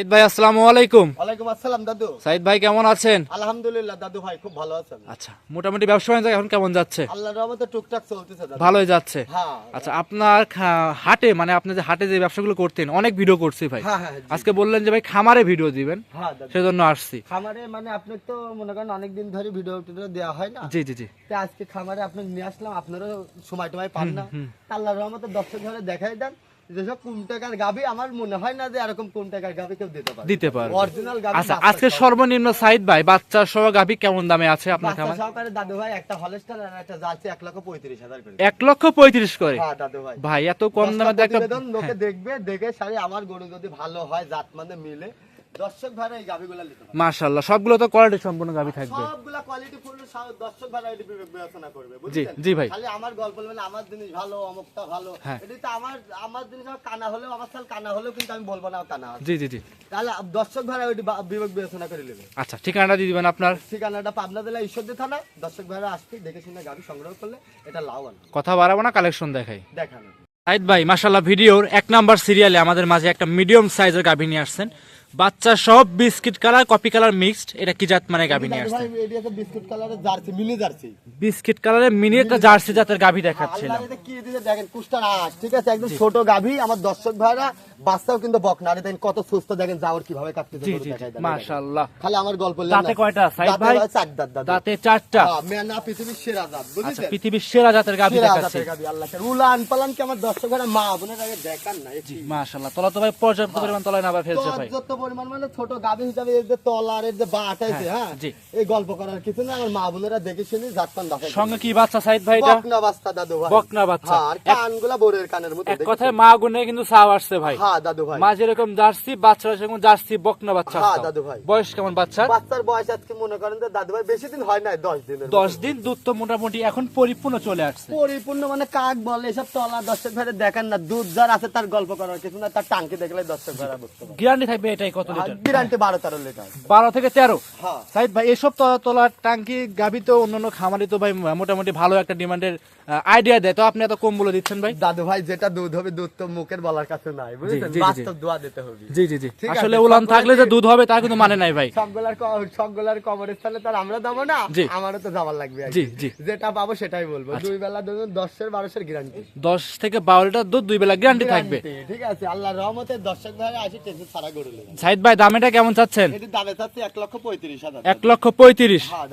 সাইদ ভাই আসসালামু আলাইকুম। ওয়ালাইকুম আসসালাম দাদু। সাইদ ভাই কেমন আছেন? আলহামদুলিল্লাহ দাদু ভাই খুব ভালো আছেন। আচ্ছা মোটামুটি ব্যবসা বাণিজ্য এখন কেমন যাচ্ছে? আল্লাহর রহমতে টুকটাক চলতেছে দাদু। ভালোই যাচ্ছে। হ্যাঁ। আচ্ছা আপনার হাটে মানে আপনি যে হাটে যে ব্যবসাগুলো করতেন অনেক ভিডিও করছি ভাই। হ্যাঁ হ্যাঁ। আজকে বললেন যে ভাই খামারে ভিডিও দিবেন সেজন্য আসছি। খামারে মানে আপনি তো মনে করেন অনেক দিন ধরে ভিডিও টিডিও দেওয়া হয় না? জি জি জি। তো আজকে খামারে আপনি নিয়ে আসলাম আপনারও সময় টময় পান না। আল্লাহর রহমতে দর্শক ধরে দেখাই দেন। যেসব কোন টাকার গাবি আমার মনে হয় না যে এরকম কোন টাকার গাবি কেউ দিতে পারে। দিতে পারে অরিজিনাল গাবি আচ্ছা আজকে সর্বনিম্ন সাইদ ভাই বাচ্চা সহ গাভী কেমন দামে আছে আপনার বাচ্চা সহকারে দাদু ভাই একটা হলস্টার আর একটা জার্সি এক লক্ষ পঁয়ত্রিশ হাজার করে। এক লক্ষ পঁয়ত্রিশ করে? হ্যাঁ দাদু ভাই। ভাই এত কম দামে একটা লোকে দেখবে দেখে সারি আমার গরু যদি ভালো হয় জাত মানে মিলে দর্শক এই গাভিগুলা নিতে সবগুলো তো কোয়ালিটি সম্পূর্ণ গাভি থাকবে। সবগুলা কোয়ালিটি ফুল দর্শক ভাড়া এটি বিবেচনা করবে জি বুঝছেন? জি ভাই। খালি আমার গল্প মানে আমার জিনিস ভালো অমুকটা ভালো। হ্যাঁ। তো আমার আমার জিনিস কানা হলেও আমার সাল কানা হলেও কিন্তু আমি বলব না কানা জি জি জি। তাহলে দর্শক ভাড়া ওইটি বিবেক বিবেচনা করে নেবে। আচ্ছা ঠিকানাটা দিয়ে দিবেন আপনার। ঠিকানাটা পাবনা জেলা ঈশ্বরদী থানা। দর্শক ভাড়া আসতে দেখে শুনে গাভি সংগ্রহ করলে এটা লাভবান কথা বাড়াবো না কালেকশন দেখাই। দেখানো। সাইদ ভাই মাশাল্লাহ ভিডিওর এক নাম্বার সিরিয়ালে আমাদের মাঝে একটা মিডিয়াম সাইজের গাভী নিয়ে আসছেন। বাচ্চা সব biscuit colour coffee colour mixed. এটা কি জাত মানে গাভী নিয়ে আসছে এটি biscuit Jersey mini Jersey. Biscuit কালারে মিনি একটা জার্সি জাতের গাভী দেখাচ্ছিলাম। এটা কি দিতে দেখেন কুষ্টার আঁশ ঠিক আছে? একদম ছোট গাভী। আমার দর্শক ভাইরা বাচ্চাও কিন্তু বকনা আরে দেখেন কত সুস্থ দেখেন যাওয়ার কীভাবে কাটতেছে জি জি দেখেন। খালি আমার গল্প দাঁতে কয়টা? সাইদ ভাই? চার দাঁত দাঁতে। চারটা। হ্যাঁ, মেনা পৃথিবীর সেরা জাত আচ্ছা বুঝেছেন পৃথিবীর সেরা জাতের সেরা দেখাচ্ছে। জাতের আল্লাহ উলান পালান কি আমার মা বোনের আগে দেখান না এ কি? মাশাল্লাহ তলা তো ভাই পর্যাপ্ত পরিমাণ তলায় না ফেলছে ভাই। পর্যাপ্ত পরিমাণ মানে ছোট গাভী হিসাবে এর যে তলার এর যে বাট আছে হ্যাঁ জি। এই গল্প করার কিছু না আমার মা বোনেরা দেখে শুনে জাত পান সঙ্গে কি বাচ্চা সাইদ ভাই এটা? বকনা বাস্তা দাদু ভাই। বকনা বাচ্চা। হ্যাঁ, আর কানগুলা বোরের কানের মতো এক কথায় মা গুনে কিন্তু সাও আসছে ভাই। হ্যাঁ দাদু ভাই। মা যেরকম জার্সি বাচ্চা সেরকম জার্সি বকনা বাচ্চা হ্যাঁ, দাদু ভাই। বয়স কেমন বাচ্চা বাচ্চার বয়স আজকে মনে করেন যে দাদু ভাই বেশি দিন হয় নাই দশ দিনের দশ দিন দুধ তো মোটামুটি এখন পরিপূর্ণ চলে আসছে। পরিপূর্ণ মানে কাক বলে এসব তলা দর্শক ভাইরে দেখেন না। দুধ যার আছে তার গল্প করার কিছু না তার টাঙ্কি দেখলে দর্শক ভাইরা বুঝতে পারে গ্যারান্টি থাকবে এটাই কত লিটার? গ্যারান্টি বারো তেরো লিটার। বারো থেকে তেরো? হ্যাঁ। সাইদ ভাই এসব তলা- তোলার টাঙ্কি গাভি তো অন্যান্য খামারি তো ভাই মোটামুটি ভালো একটা ডিমান্ডের আইডিয়া দেয়। তো আপনি এত কম বলে দিচ্ছেন ভাই? দাদু ভাই যেটা দুধ হবে দুধ তো মুখের বলার কাছে নাই জি। বাস্তব দোয়া দিতে হবে। জি জি জি। আসলে উলান থাকলে যে দুধ হবে তা কিন্তু মানে নাই ভাই। সবগুলার সবগুলার তার আমরা যাব না আমারও তো যাবার লাগবে জি, জি। যেটা পাবো সেটাই বলব। দুই বেলা ধরুন দশের বারোশের গ্যারান্টি দশ থেকে বারো লিটার দুধ দুই বেলা গ্যারান্টি থাকবে। ঠিক আছে আল্লাহ রহমতে দর্শক ভাই আসি টেনশন ছাড়া গরু সাইদ ভাই দামেটা কেমন চাচ্ছেন? দামে চাচ্ছে এক লক্ষ পঁয়ত্রিশ হাজার। এক লক্ষ পঁয়ত্রিশ। হ্যাঁ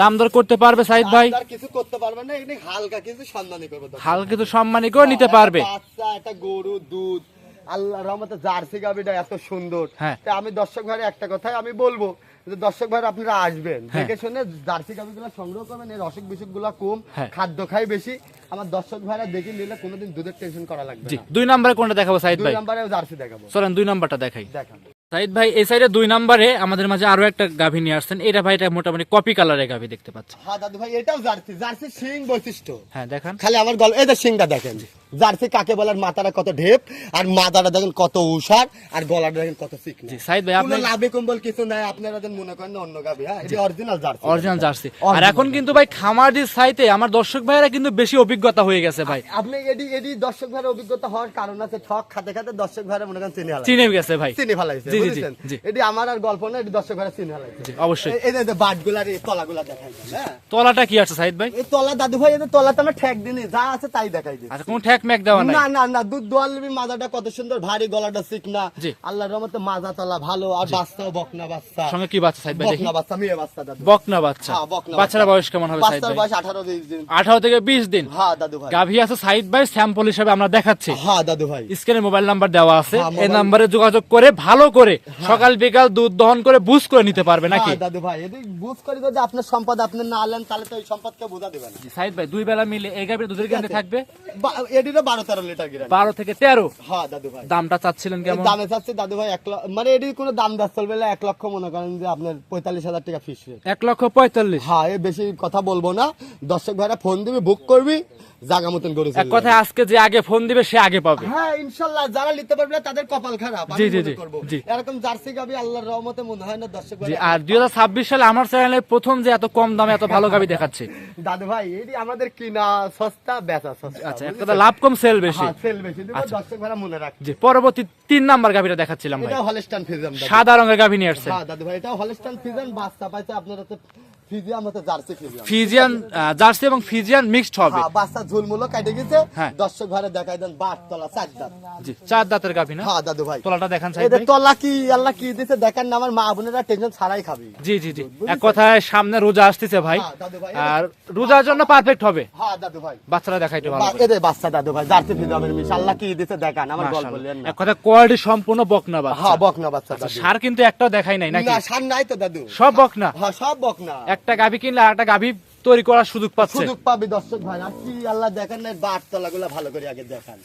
দাম দর করতে পারবে সাইদ ভাই? আর কিছু করতে পারবে না এখানে হালকা কিছু সম্মানী করবে দর্শক। হাল কিন্তু সম্মানী করে নিতে পারবে। বাচ্চা একটা গরু দুধ আল্লাহ রহমতে জার্সি গাবিটা এত সুন্দর। হ্যাঁ। তা আমি দর্শক ভাই একটা কথাই আমি বলব যে দর্শক ভাই আপনারা আসবেন। হ্যাঁ। দেখে শুনে জার্সি গাবিগুলো সংগ্রহ করবেন এর অসুখ বিসুখগুলা কম হ্যাঁ। খাদ্য খাই বেশি। আমার দর্শক ভাইরা দেখে নিলে কোনোদিন দুধের টেনশন করা লাগবে জি দুই নম্বরে কোনটা দেখাবো সাইদ দুই ভাই? নম্বরে জার্সি দেখাবো। চলেন দুই নম্বরটা দেখাই। দেখান। সাইদ ভাই এই সাইডে দুই নম্বরে আমাদের মাঝে আরও একটা গাভী নিয়ে আসছেন। এটা ভাই এটা মোটামুটি কপি কালারের গাভী দেখতে পাচ্ছেন হ্যাঁ দাদু ভাই এটাও জার্সি। জার্সি সিং বৈশিষ্ট্য। হ্যাঁ দেখান। খালি আমার গল্প এই যে সিংটা দেখেন। জার্সি কাকে বলার মাথাটা কত ঢেপ আর মাথাটা দেখেন কত উষার আর গলাটা দেখেন কত জি সাইদ ভাই আপনি লাভে কম্বল কিছু নাই আপনারা যেন মনে করেন অন্য গাবি হ্যাঁ? এটা অরিজিনাল জার্সি। Original Jersey. আর এখন কিন্তু ভাই খামারদির সাইতে আমার দর্শক ভাইয়েরা কিন্তু বেশি অভিজ্ঞতা হয়ে গেছে ভাই। আপনি এডি এডি দর্শক ভাইয়ের অভিজ্ঞতা হওয়ার কারণ আছে ঠক খাতে খাতে দর্শক ভাইয়েরা মনে করেন চিনি হালাই চিনে গেছে ভাই। চিনি ফেলাইছে জি, জি। এটি আমার আর গল্প না এটি দর্শক ভাইয়েরা চিনি ফেলাইছে। জি, অবশ্যই। এই এই যে বাটগুলার এই তলাগুলা দেখাই হ্যাঁ? তলাটা কি আছে সাইদ ভাই? এই তলা দাদু ভাই এদের তলাতে আমরা ঠেক দিনি যা আছে তাই দেখাই দিই আচ্ছা কোন ঠ্যাক ম্যাক দেওয়া নাই। না না না দুধ দোয়াল নিবি মাজাটা কত সুন্দর ভারী গলাটা চিকনা। আল্লাহর রহমতে মাজা তলা ভালো আর বাচ্চাও বকনা বাচ্চা। সঙ্গে কি বাচ্চা সাইদ ভাই বকনা বাচ্চা মেয়ে বাচ্চা দাদু। বকনা বাচ্চা। হ্যাঁ, বাচ্চারা বয়স কেমন হবে সাইদ বাচ্চার বয়স আঠারো দিন আঠারো থেকে বিশ দিন। হ্যাঁ দাদু ভাই। গাভী আছে সাইদ ভাই স্যাম্পল হিসাবে আমরা দেখাচ্ছি। হ্যাঁ দাদু ভাই। স্ক্রিনে মোবাইল নাম্বার দেওয়া আছে। হ্যাঁ, এই নাম্বারে যোগাযোগ করে ভালো করে সকাল বিকাল দুধ দহন করে বুঝ করে নিতে পারবে নাকি? হ্যাঁ দাদু ভাই এটি বুঝ করে যদি আপনার সম্পদ আপনি না আনলেন তাহলে তো এই সম্পদকে বোঝা দেবেন সাইদ ভাই দুই বেলা মিলে এই গাভীর দুধের গ্যারান্টি থাকবে? বারো তেরো লিটার গিরা বারো থেকে তেরো? হ্যাঁ দাদু ভাই। দামটা চাচ্ছিলেন কেমন? দামে চাচ্ছে দাদু ভাই এক মানে এটি কোনো দাম দাস চলবে এক লক্ষ মনে করেন যে আপনার পঁয়তাল্লিশ হাজার টাকা ফিস এক লক্ষ পঁয়তাল্লিশ? হ্যাঁ এ বেশি কথা বলব না। দর্শক ভাইরা ফোন দিবি বুক করবি জাগা মতন করে এক কথায় আজকে যে আগে ফোন দিবে সে আগে পাবে। হ্যাঁ ইনশাল্লাহ যারা নিতে পারবে না তাদের কপাল খারাপ জি, জি, জি, জি। এরকম জার্সি গাবি আল্লাহর রহমতে মনে হয় না দর্শক ভাই আর দুই হাজার ছাব্বিশ সালে আমার চ্যানেলে প্রথম যে এত কম দামে এত ভালো গাবি দেখাচ্ছে। দাদু ভাই এটি আমাদের কিনা সস্তা বেচা সস্তা। আচ্ছা এক কথা লাভ কম সেল বেশি। হ্যাঁ সেল বেশি। দর্শক মনে রাখ জি পরবর্তী তিন নাম্বার গাভিটা দেখাচ্ছিলাম ভাই। এটা ফিজাম সাদা রঙের গাভি নিয়ে আসছে। হ্যাঁ দাদু ভাই এটা ফিজাম বাচ্চা পাইছে আপনার ফিজিয়াম হচ্ছে জার্সি ফিজিয়াম ফিজিয়ান জার্সি এবং ফিজিয়ান মিক্সড হবে। হ্যাঁ বাচ্চা ঝুলমুলো কাটে গেছে। হ্যাঁ। দর্শক ঘরে দেখাই দেন বাট তলা চার দাঁত। জি চার দাঁতের গাভি না? হ্যাঁ দাদু ভাই। তোলাটা দেখান সাইড। তলা কি আল্লাহ কি দিছে দেখেন না আমার মা বোনেরা টেনশন ছাড়াই খাবি। জি জি জি। এক কথায় সামনে রোজা আসতেছে ভাই। আর রোজার জন্য পারফেক্ট হবে। হ্যাঁ দাদু ভাই। বাচ্চারা দেখাইতে ভালো এদের বাচ্চা দাদু ভাই জার্সি ফিজিয়ামের মিশ আল্লাহ কি দিছে দেখান আমার গল্প বললেন এক কথা কোয়ালিটি সম্পূর্ণ বকনা বাচ্চা। হ্যাঁ বকনা বাচ্চা সার কিন্তু একটাও দেখাই নাই নাকি? না সার নাই তো দাদু। সব বকনা? হ্যাঁ সব বকনা। একটা গাভি কিনলে আর একটা গাভি তৈরি করার সুযোগ পাচ্ছে। সুযোগ পাবি দর্শক ভাই। আর কি আল্লাহ দেখেন না বাট তলা গুলা ভালো করে আগে দেখান।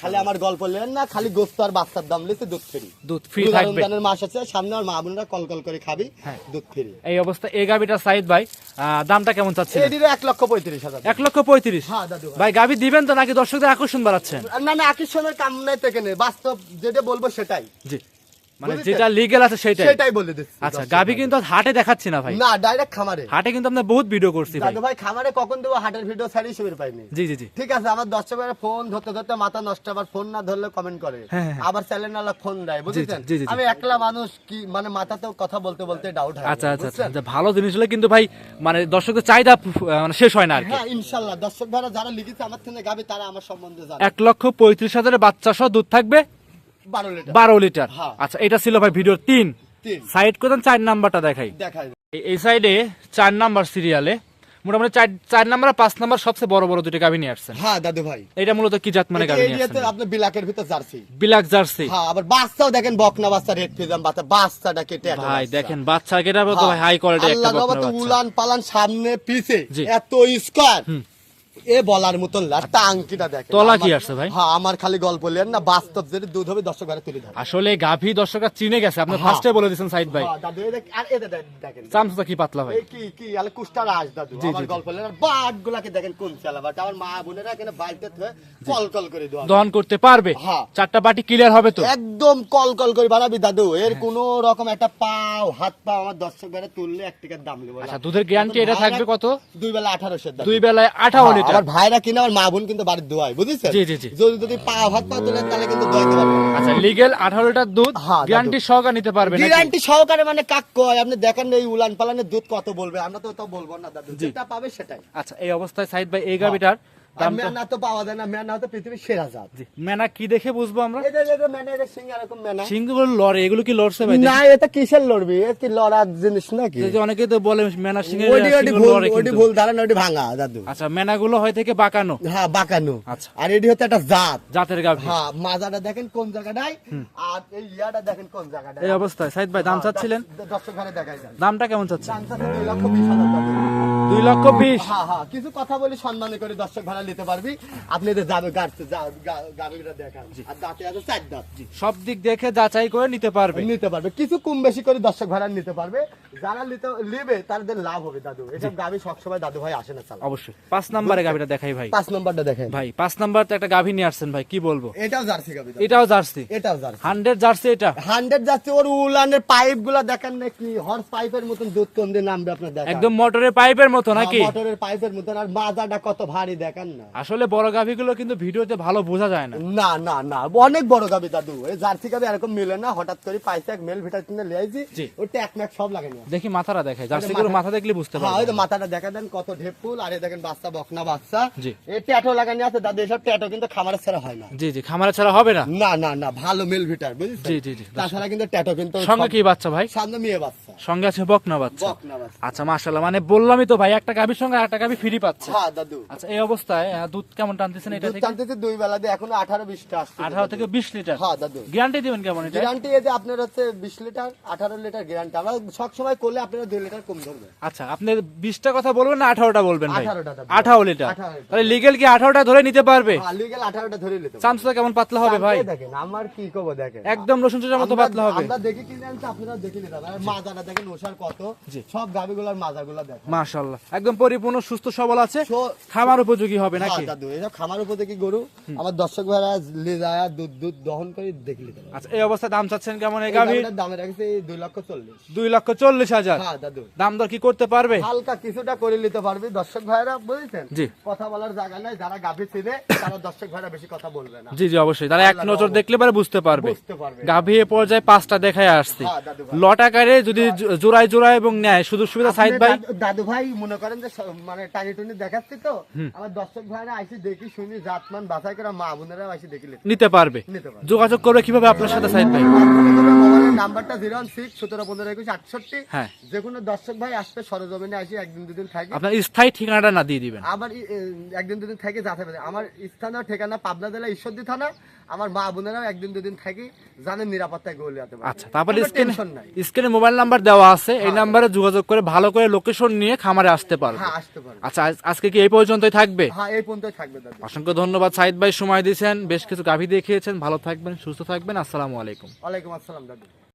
খালি আমার গল্প লেন না খালি গোস্ত আর বাচ্চার দাম লিখে দুধ ফ্রি। দুধ ফ্রি থাকবে। রমজানের মাস আছে সামনে আমার মা বোনরা কল কল করে খাবি হ্যাঁ। দুধ ফ্রি। এই অবস্থা। এই গাভিটা সাইদ ভাই দামটা কেমন চাচ্ছে এটিরও এক লক্ষ পঁয়ত্রিশ হাজার। এক লক্ষ পঁয়ত্রিশ? হ্যাঁ দাদু ভাই। গাভি দিবেন তো নাকি দর্শকদের আকর্ষণ বাড়াচ্ছেন? না না আকর্ষণের কাম নাই থেকে নেই বাস্তব যেটা বলব সেটাই। জি। মানে যেটা লিগেল আছে সেটাই। সেটাই বলে দিচ্ছি আচ্ছা ভাই। কিন্তু হাটে দেখাচ্ছি না ভাই। না ডাইরেক্ট খামারে। হাটে কিন্তু আমরা বহুত ভিডিও করছি ভাই। ভাই খামারে কখন দেবো? হাটের ভিডিও ছাড়ি পাইনি। জি জি জি। ঠিক আছে আমার দর্শকের ফোন ধরতে ধরতে মাথা নষ্ট আবার ফোন না ধরলে কমেন্ট করে। হ্যাঁ, হ্যাঁ। আবার চ্যানেল নালা ফোন দেয় বুঝেছেন। আমি একলা মানুষ কি মানে মাথাতেও কথা বলতে বলতে ডাউট হয় আচ্ছা আচ্ছা আচ্ছা আচ্ছা, ভালো জিনিস হলে কিন্তু ভাই মানে দর্শকদের চাহিদা মানে শেষ হয় না আর কি। হ্যাঁ ইনশাল্লাহ। দর্শক যারা লিখেছে আমার থেকে গাবি তারা আমার সম্বন্ধে জানে। এক লক্ষ পঁয়ত্রিশ হাজারের বাচ্চা সহ দুধ থাকবে। বারো লিটার। হ্যাঁ। আচ্ছা এটা ছিল ভাই ভিডিওর তিন। সাইড করতেন চার নাম্বারটা দেখাই। দেখাই। এই- সাইডে চার নাম্বার সিরিয়ালে মোটামুটি চার চার নাম্বার আর পাঁচ নাম্বার সবচেয়ে বড় বড় দুটো গাভি নিয়ে আসছেন। হ্যাঁ দাদু ভাই। এটা মূলত কি জাত মানে গাভি নিয়ে আসছেন? আপনি বিলাকের ভিতর জার্সি। বিলাক জার্সি। হ্যাঁ আবার বাচ্চাও দেখেন বকনা বাচ্চা রেড ফিজাম বাচ্চা বাচ্চাটা কেটে ভাই দেখেন বাচ্চা কেটা ভাই হাই কোয়ালিটি একটা বকনা বাচ্চা। উলান পালান সামনে পিছে। এত স্কোয়ার এ বলার মতন দেখেন। তলা কি আসছে ভাই? হ্যাঁ আমার খালি গল্প লেন না বাস্তব যেটা দুধ হবে দর্শক ঘরে তুলে ধরে আসলে গাভি দর্শকরা চিনে গেছে। আপনি হ্যাঁ। ফার্স্টে বলে দিয়েছেন সাইড ভাই। হ্যাঁ, দাদু আর এদের দেখেন। চামচটা কি পাতলা ভাই? কি কি আলে কুষ্টার দাদু। আমার গল্প লেন বাট গুলাকে দেখেন কোন চালা বাট আমার মা বোনেরা এখানে কল কল করে দহন করতে পারবে? হ্যাঁ। চারটা বাটি ক্লিয়ার হবে তো? একদম কল কল করে বাড়াবি দাদু। এর কোন রকম একটা পাও হাত পা আমার দর্শক ঘরে তুললে এক টিকার দাম নেব। আচ্ছা দুধের গ্যারান্টি এটা থাকবে কত? দুই বেলা আঠারোশো দুই বেলায় আঠারো হ্যাঁ, আমার ভাইরা কিনে আমার মা বোন কিন্তু বাড়ির দোয়াই বুঝেছেন? জি, জি, জি। যদি যদি পা ভাত পা তোলেন তাহলে কিন্তু দোয়াইতে পারবেন আচ্ছা লিগ্যাল 18 লিটার দুধ হ্যাঁ। গ্যারান্টি সহকারে নিতে পারবে নাকি? গ্যারান্টি সহকারে মানে কাক কয়? আপনি দেখেন এই উলান পালানের দুধ কত বলবে? আমরা তো তো বলব না দাদু। যেটা পাবে সেটাই। আচ্ছা এই অবস্থায় সাইদ ভাই এই আর দামটা মেনা তো পাওয়া যায় না মেনা হতো পৃথিবীর সেরা জাত। মেনা কি দেখে বুঝব আমরা? এদের এদের মেনা এদের সিং এরকম মেনা। সিংগুলো লড়ে এগুলো কি লড়ছে ভাই? না এটা কিসের লড়বি? এ কি লড়ার জিনিস নাকি? যে অনেকে তো বলে মেনা সিংহের ওইটি ওইটি সিংগুলো ভুল লড়ে ভুল ধারণা ওইটি ভাঙা দাদু আচ্ছা মেনাগুলো হয় থেকে বাঁকানো। হ্যাঁ বাঁকানো। আচ্ছা। আর এটি হচ্ছে একটা জাত। জাতের গাভি। হ্যাঁ মাজাটা দেখেন কোন জায়গাটায় আর এই ইয়াটা দেখেন কোন জায়গাটায়। এই অবস্থায়। সাইদ ভাই দাম চাচ্ছিলেন? দর্শক ঘরে দেখাই দামটা কেমন চাচ্ছেন? দাম লক্ষ বিশ হাজার টাকা। দুই লক্ষ বিশ। হ্যাঁ হ্যাঁ কিছু কথা বলি সম্মানে করে দর্শক ভাড়া নিতে পারবি। আপনি যাবে গাড়িটা দেখান। আর দাঁতে আছে চার দাঁত। সব দিক দেখে যাচাই করে নিতে পারবে। নিতে পারবে। কিছু কম বেশি করে দর্শক ভাড়া নিতে পারবে। যারা নিতে নেবে তাদের লাভ হবে দাদু। এসব গাভি সবসময় দাদু ভাই আসে না চালা অবশ্যই। পাঁচ নাম্বারে গাভিটা দেখাই ভাই। পাঁচ নম্বরটা দেখেন। ভাই পাঁচ নাম্বার তো একটা গাভি নিয়ে আসছেন ভাই কি বলব? এটাও জার্সি গাভি এটাও জার্সি। এটাও জার্সি। হান্ড্রেড জার্সি এটা? হান্ড্রেড যাচ্ছে ওর উলানের পাইপগুলা দেখেন নাকি? হর্স পাইপের মতন দুধ কম দিয়ে নামবে আপনার একদম মোটরের পাইপের মতো নাকি? মোটরের পাইপের মতন আর মাজাটা কত ভারী দেখেন না। আসলে বড় গাভিগুলো কিন্তু ভিডিওতে ভালো বোঝা যায় না। না না না অনেক বড় গাবি দাদু। এই জার্সি গাবি এরকম মিলে না হঠাৎ করে পাইছে এক মেল ভিটার কিনে লিয়েছি। ওর ট্যাক ম্যাক সব লাগে না। দেখি মাথাটা দেখাই জার্সি মাথা- মাথা দেখলে বুঝতে হ্যাঁ ওই পারবে তো মাথাটা দেখা দেন কত ঢেপুল আর এই দেখেন বাচ্চা বকনা বাচ্চা। জি। এই ট্যাটো লাগানি আছে দাদু এসব ট্যাটো কিন্তু খামারের ছাড়া হয় না। জি জি খামারে ছাড়া হবে না? না না না ভালো মেল ভিটার বুঝেছেন? জি, জি, জি। তাছাড়া কিন্তু ট্যাটো কিন্তু সঙ্গে কি বাচ্চা ভাই? সামনে মেয়ে বাচ্চা। সঙ্গে আছে বকনা বাচ্চা। বকনা বাচ্চা। আচ্ছা মাশাল্লাহ মানে বললামই তো ভাই একটা গাভির সঙ্গে একটা গাভি ফ্রি পাচ্ছে। হ্যাঁ দাদু। আচ্ছা এই অবস্থায় দুধ কেমন টানতেছেন এটা থেকে টানতেছে দুই বেলা দিয়ে এখনও আঠারো বিশটা আসছে। আঠারো থেকে বিশ লিটার? হ্যাঁ দাদু। গ্যারান্টি দিবেন কেমন এটা? গ্যারান্টি এই যে আপনার হচ্ছে বিশ লিটার আঠারো লিটার গ্যারান্টি আমরা সব সময় করলে আপনারা দুই লিটার কম ধরবে। আচ্ছা আপনি বিশটা কথা বলবেন না আঠারোটা বলবেন ভাই? 18টা দাদা। আঠারো লিটার। 18 লিটার। তাহলে লিগেল কি আঠারোটা ধরে নিতে পারবে? লিগেল আঠারোটা ধরে নিতে। চামচটা কেমন পাতলা হবে ভাই? দেখেন আমার কি কব দেখেন। একদম রসুন চোষার মতো পাতলা হবে। আমরা দেখি কিনে আনছি আপনারা দেখে নিতে আর মাজাটা দেখেন ওষার কত। সব গাবিগুলার মাজাগুলা দেখেন। মাশাল্লাহ। মাশাআল্লাহ একদম পরিপূর্ণ সুস্থ সবল আছে। খামার উপযোগী হবে নাকি? হ্যাঁ, দাদু এসব খামার উপযোগী গরু। আমার দর্শক ভাইরা দুধ দুধ দহন করে দেখলি আচ্ছা এই অবস্থায় দাম চাচ্ছেন কেমন এই গাভী দামে রাখছে দুই লক্ষ চল্লিশ। দুই লক্ষ চল্লিশ হাজার। হ্যাঁ দাদু। দাম দর কি করতে পারবে? হালকা কিছুটা করে নিতে পারবি। দর্শক ভাইরা বুঝেছেন? জি। কথা বলার জায়গা নাই। যারা গাভী চিনে তারা দর্শক ভাইরা বেশি কথা বলবে না। জি জি অবশ্যই। তারা এক নজর দেখলে পরে বুঝতে পারবে। বুঝতে পারবে। গাভী এ পর্যায়ে পাঁচটা দেখায় আসছে। হ্যাঁ, লট আকারে যদি জোড়ায় জোড়ায় এবং নেয় সুযোগ সুবিধা সাইদ ভাই? দাদু ভাই মনে করেন যে মানে টানি টুনি দেখাচ্ছি তো আমার দর্শক ভাইরা আইসি দেখি শুনি জাতমান বাছাই করে মা বোনেরা আইসি দেখি নিতে। পারবে। যোগাযোগ করবে কীভাবে আপনার সাথে সাইদ ভাই? নাম্বারটা জিরো ওয়ান সিক্স সতেরো পনেরো একুশ আটষট্টি। হ্যাঁ। যে কোনো দর্শক ভাই আসবে সরজমিনে আসি একদিন দুদিন থাকি। আপনার স্থায়ী ঠিকানাটা না দিয়ে দিবেন। আবার একদিন দুদিন থেকে যাতে পারে। আমার স্থানীয় ঠিকানা পাবনা জেলা ঈশ্বরদী থানা আমার মা বোনেরাও একদিন দুদিন থাকি জানেন নিরাপত্তায় গৌলিয়াতে পারে। আচ্ছা তারপরে স্ক্রিনে স্ক্রিনে মোবাইল নাম্বার দেওয়া আছে এই নাম্বারে যোগাযোগ করে ভালো করে লোকেশন নিয়ে খামারে আসতে পারবে। হ্যাঁ আসতে পারবে। আচ্ছা আজকে কি এই পর্যন্তই থাকবে? হ্যাঁ এই পর্যন্তই থাকবে দাদা। অসংখ্য ধন্যবাদ সাইদ ভাই সময় দিয়েছেন বেশ কিছু গাভী দেখিয়েছেন ভালো থাকবেন সুস্থ থাকবেন আসসালামু আলাইকুম। ওয়ালাইকুম আসসালাম দাদা।